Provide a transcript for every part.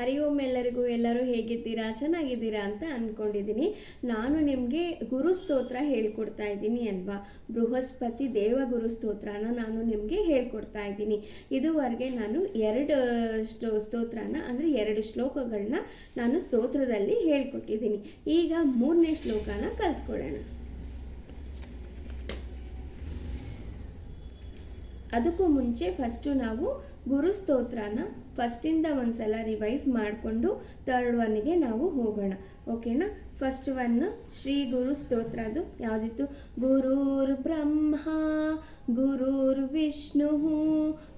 ಹರಿ ಓಂ ಎಲ್ಲರಿಗೂ ಎಲ್ಲರೂ ಹೇಗಿದ್ದೀರಾ? ಚೆನ್ನಾಗಿದ್ದೀರಾ ಅಂತ ಅಂದ್ಕೊಂಡಿದ್ದೀನಿ ನಾನು ನಿಮಗೆ ಗುರು ಸ್ತೋತ್ರ ಹೇಳ್ಕೊಡ್ತಾ ಇದ್ದೀನಿ ಅಲ್ವಾ? ಬೃಹಸ್ಪತಿ ದೇವ ಗುರು ಸ್ತೋತ್ರನ ನಾನು ನಿಮಗೆ ಹೇಳ್ಕೊಡ್ತಾ ಇದ್ದೀನಿ. ಇದುವರೆಗೆ ನಾನು ಎರಡು ಶ್ಲೋ ಸ್ತೋತ್ರನ, ಅಂದರೆ ಎರಡು ಶ್ಲೋಕಗಳನ್ನ ನಾನು ಸ್ತೋತ್ರದಲ್ಲಿ ಹೇಳ್ಕೊಟ್ಟಿದ್ದೀನಿ. ಈಗ ಮೂರನೇ ಶ್ಲೋಕನ ಕಲ್ತ್ಕೊಳ್ಳೋಣ. ಅದಕ್ಕೂ ಮುಂಚೆ ಫಸ್ಟು ನಾವು ಗುರು ಸ್ತೋತ್ರನ ಫಸ್ಟಿಂದ ಒಂದ್ಸಲ ರಿವೈಸ್ ಮಾಡಿಕೊಂಡು ತರ್ಡ್ ಒನ್ಗೆ ನಾವು ಹೋಗೋಣ. ಓಕೆನಾ ಫಸ್ಟ್ ಒನ್ ಶ್ರೀ ಗುರು ಸ್ತೋತ್ರ ಅದು ಯಾವುದಿತ್ತು? ಗುರುರ್ ಬ್ರಹ್ಮ, ಗುರುರ್ ವಿಷ್ಣು,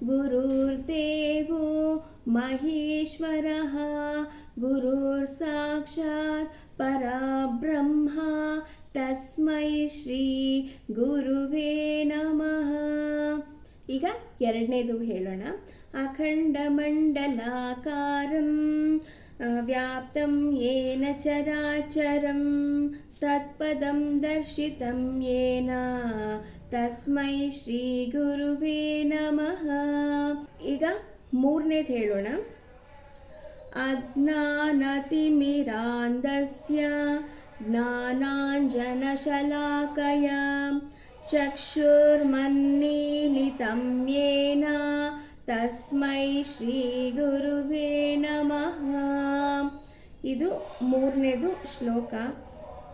ಗುರುರ್ ದೇವೋ, ಮಹೇಶ್ವರ, ಗುರುರ್ ಸಾಕ್ಷಾತ್ ಪರಬ್ರಹ್ಮ, ತಸ್ಮೈ ಶ್ರೀ ಗುರುವೇ ನಮಃ. ಈಗ ಎರಡನೇದು ಹೇಳೋಣ ಅಖಂಡ ಮಂಡಲಾಕಾರಂ ವ್ಯಾಪ್ತಂ ಯೇನ ಚರಾಚರಂ ತತ್ಪದಂ ದರ್ಶಿತಂ ಯೇನ ತಸ್ಮೈ ಶ್ರೀ ಗುರುವೇ ನಮಃ ಈಗ ಮೂರನೇದು ಹೇಳೋಣ ಅಜ್ಞಾನತಿಮಿರಾಂಧಸ್ಯ ज्ञानाञ्जनशलाकय चक्षुर्मन्मीलितं येन ತಸ್ಮೈ ಶ್ರೀ ಗುರುವೇ ನಮಃ ಇದು ಮೂರನೇದು ಶ್ಲೋಕ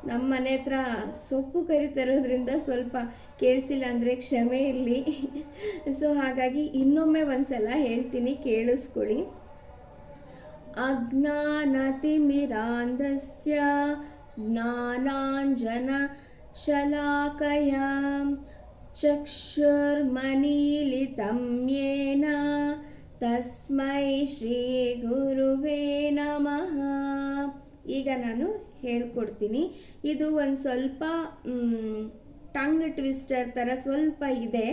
ನಮ್ಮ ಮನೆ ಹತ್ರ ಸೊಪ್ಪು ಕರಿತಿರೋದ್ರಿಂದ ಸ್ವಲ್ಪ ಕೇಳಿಸಿಲ್ಲ ಅಂದರೆ ಕ್ಷಮೆ ಇರಲಿ ಸೊ ಹಾಗಾಗಿ ಇನ್ನೊಮ್ಮೆ ಒಂದ್ಸಲ ಹೇಳ್ತೀನಿ ಕೇಳಿಸ್ಕೊಳ್ಳಿ अज्ञानतिमिरान्धस्य ज्ञानाञ्जनशलाकया चक्षुर्मनीलितं येन ತಸ್ಮೈ ಶ್ರೀ ಗುರುವೇ ನಮಃ ಈಗ ನಾನು ಹೇಳ್ಕೊಡ್ತೀನಿ ಇದು ಒಂದು ಸ್ವಲ್ಪ ಟಂಗ್ ಟ್ವಿಸ್ಟರ್ ಥರ ಸ್ವಲ್ಪ ಇದೆ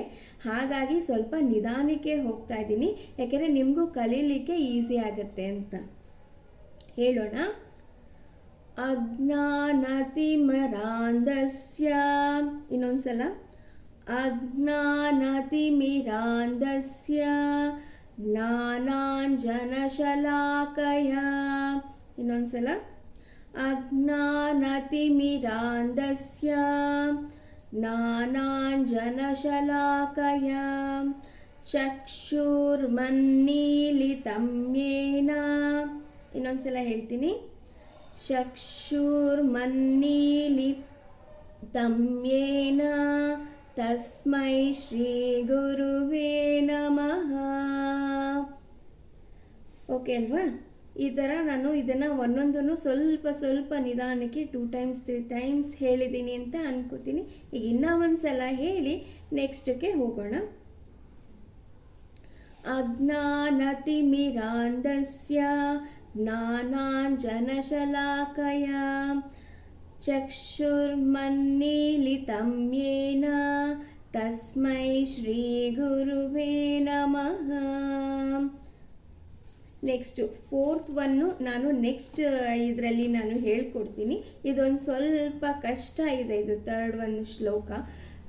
ಹಾಗಾಗಿ ಸ್ವಲ್ಪ ನಿಧಾನಕ್ಕೆ ಹೋಗ್ತಾ ಇದ್ದೀನಿ ಯಾಕೆಂದರೆ ನಿಮಗೂ ಕಲೀಲಿಕ್ಕೆ ಈಸಿ ಆಗುತ್ತೆ ಅಂತ ಹೇಳೋಣ ಅಜ್ಞಾನತಿಮರಾಂದಸ್ಯ ಇನ್ನೊಂದ್ಸಲ ಅಜ್ಞಾನತಿಮಿರಾಂದಸ್ಯ ಜ್ಞಾನಾಂಜನಶಲಾಕಯ ಇನ್ನೊಂದ್ಸಲ ಅಜ್ಞಾನತಿಮಿರಾಂದಸ್ಯ ಜ್ಞಾನಾಂಜನಶಲಾಕಯ ಚಕ್ಷುರ್ಮನ್ನೀಲಿತಂ ಏನ ಇನ್ನೊಂದ್ಸಲ ಹೇಳ್ತೀನಿ ಚಕ್ಷುರ್ಮನ್ನೀಲಿತಂ ತಮ್ಯೇನಾ ತಸ್ಮೈ ಶ್ರೀ ಗುರುವೇ ನಮಃ ಓಕೆ ಅಲ್ವಾ? ಈ ಥರ ನಾನು ಇದನ್ನು ಒಂದೊಂದನ್ನು ಸ್ವಲ್ಪ ಸ್ವಲ್ಪ ನಿಧಾನಕ್ಕೆ ಟೂ ಟೈಮ್ಸ್ ತ್ರೀ ಟೈಮ್ಸ್ ಹೇಳಿದ್ದೀನಿ ಅಂತ ಅನ್ಕೋತೀನಿ. ಈಗ ಇನ್ನೂ ಒಂದು ಸಲ ಹೇಳಿ ನೆಕ್ಸ್ಟಕ್ಕೆ ಹೋಗೋಣ. ಅಜ್ಞಾನತಿಮಿರಾಂಧಸ್ಯ ಜ್ಞಾನಾಂಜನಶಲಾಕಯ ಚಕ್ಷುರ್ಮನ್ನೀಲಿತಂ येन ಶ್ರೀ ಗುರುವೇ ನಮಃ ನೆಕ್ಸ್ಟು ಫೋರ್ತ್ ಒನ್ನು ನಾನು ನೆಕ್ಸ್ಟ್ ಇದರಲ್ಲಿ ನಾನು ಹೇಳ್ಕೊಡ್ತೀನಿ. ಇದೊಂದು ಸ್ವಲ್ಪ ಕಷ್ಟ ಇದೆ, ಇದು ತರ್ಡ್ ಒನ್ ಶ್ಲೋಕ.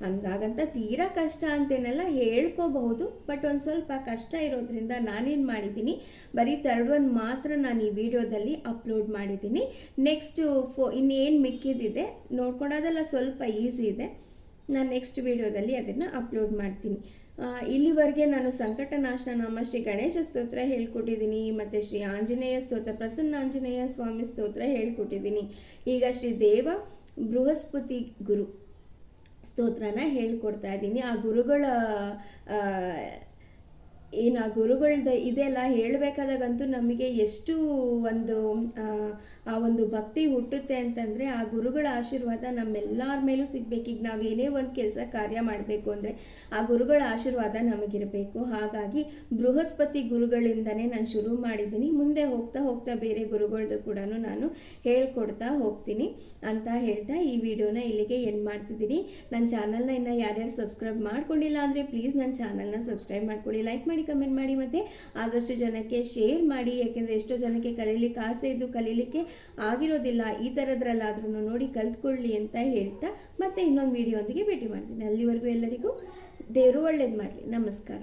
ಹಂಗಾಗಂತ ತೀರಾ ಕಷ್ಟ ಅಂತೇನೆಲ್ಲ ಹೇಳ್ಕೋಬಹುದು ಬಟ್ ಒಂದು ಸ್ವಲ್ಪ ಕಷ್ಟ ಇರೋದ್ರಿಂದ ನಾನೇನು ಮಾಡಿದ್ದೀನಿ, ಬರೀ ತರ್ಡ್ ಒನ್ ಮಾತ್ರ ನಾನು ಈ ವಿಡಿಯೋದಲ್ಲಿ ಅಪ್ಲೋಡ್ ಮಾಡಿದ್ದೀನಿ. ನೆಕ್ಸ್ಟು ಫೋ, ಇನ್ನೇನು ಮಿಕ್ಕಿದಿದೆ ನೋಡ್ಕೊಳೋದೆಲ್ಲ ಸ್ವಲ್ಪ ಈಸಿ ಇದೆ. ನಾನು ನೆಕ್ಸ್ಟ್ ವಿಡಿಯೋದಲ್ಲಿ ಅದನ್ನು ಅಪ್ಲೋಡ್ ಮಾಡ್ತೀನಿ. ಇಲ್ಲಿವರೆಗೆ ನಾನು ಸಂಕಟನಾಶನ ನಮ್ಮ ಶ್ರೀ ಗಣೇಶ ಸ್ತೋತ್ರ ಹೇಳ್ಕೊಟ್ಟಿದ್ದೀನಿ, ಮತ್ತು ಶ್ರೀ ಆಂಜನೇಯ ಸ್ತೋತ್ರ ಪ್ರಸನ್ನ ಆಂಜನೇಯ ಸ್ವಾಮಿ ಸ್ತೋತ್ರ ಹೇಳ್ಕೊಟ್ಟಿದ್ದೀನಿ. ಈಗ ಶ್ರೀ ದೇವ ಬೃಹಸ್ಪತಿ ಗುರು. ಸ್ತೋತ್ರನ ಹೇಳ್ಕೊಡ್ತಾ ಇದ್ದೀನಿ. ಆ ಗುರುಗಳ ಏನು ಆ ಗುರುಗಳದ್ದು ಇದೆಲ್ಲ ಹೇಳಬೇಕಾದಾಗಂತೂ ನಮಗೆ ಎಷ್ಟು ಒಂದು, ಆ ಒಂದು ಭಕ್ತಿ ಹುಟ್ಟುತ್ತೆ ಅಂತಂದರೆ ಆ ಗುರುಗಳ ಆಶೀರ್ವಾದ ನಮ್ಮೆಲ್ಲರ ಮೇಲೂ ಸಿಗಬೇಕು. ಈಗ ನಾವು ಏನೇ ಒಂದು ಕೆಲಸ ಕಾರ್ಯ ಮಾಡಬೇಕು ಅಂದರೆ ಆ ಗುರುಗಳ ಆಶೀರ್ವಾದ ನಮಗಿರಬೇಕು. ಹಾಗಾಗಿ ಬೃಹಸ್ಪತಿ ಗುರುಗಳಿಂದನೇ ನಾನು ಶುರು ಮಾಡಿದ್ದೀನಿ. ಮುಂದೆ ಹೋಗ್ತಾ ಹೋಗ್ತಾ ಬೇರೆ ಗುರುಗಳದ್ದು ಕೂಡ ನಾನು ಹೇಳ್ಕೊಡ್ತಾ ಹೋಗ್ತೀನಿ ಅಂತ ಹೇಳ್ತಾ ಈ ವಿಡಿಯೋನ ಇಲ್ಲಿಗೆ ಎಂಡ್ ಮಾಡ್ತಿದ್ದೀನಿ. ನನ್ನ ಚಾನಲ್ನ ಇನ್ನು ಯಾರ್ಯಾರು ಸಬ್ಸ್ಕ್ರೈಬ್ ಮಾಡ್ಕೊಂಡಿಲ್ಲ ಅಂದರೆ ಪ್ಲೀಸ್ ನನ್ನ ಚಾನಲ್ನ ಸಬ್ಸ್ಕ್ರೈಬ್ ಮಾಡ್ಕೊಳ್ಳಿ. ಲೈಕ್ ಮಾಡಿ ಮಾಡಿ ಮತ್ತು ಆದಷ್ಟು ಜನಕ್ಕೆ ಶೇರ್ ಮಾಡಿ, ಯಾಕೆಂದರೆ ಎಷ್ಟೋ ಜನಕ್ಕೆ ಕಲೀಲಿಕ್ಕೆ ಆಸೆ ಇದ್ದು ಕಲೀಲಿಕ್ಕೆ ಆಗಿರೋದಿಲ್ಲ. ಈ ಥರದ್ರಲ್ಲಾದ್ರೂ ನೋಡಿ ಕಲ್ತ್ಕೊಳ್ಳಿ ಅಂತ ಹೇಳ್ತಾ ಮತ್ತೆ ಇನ್ನೊಂದು ವಿಡಿಯೋ ಭೇಟಿ ಮಾಡ್ತೀನಿ. ಅಲ್ಲಿವರೆಗೂ ಎಲ್ಲರಿಗೂ ದೇವರು ಒಳ್ಳೇದು ಮಾಡಲಿ. ನಮಸ್ಕಾರ.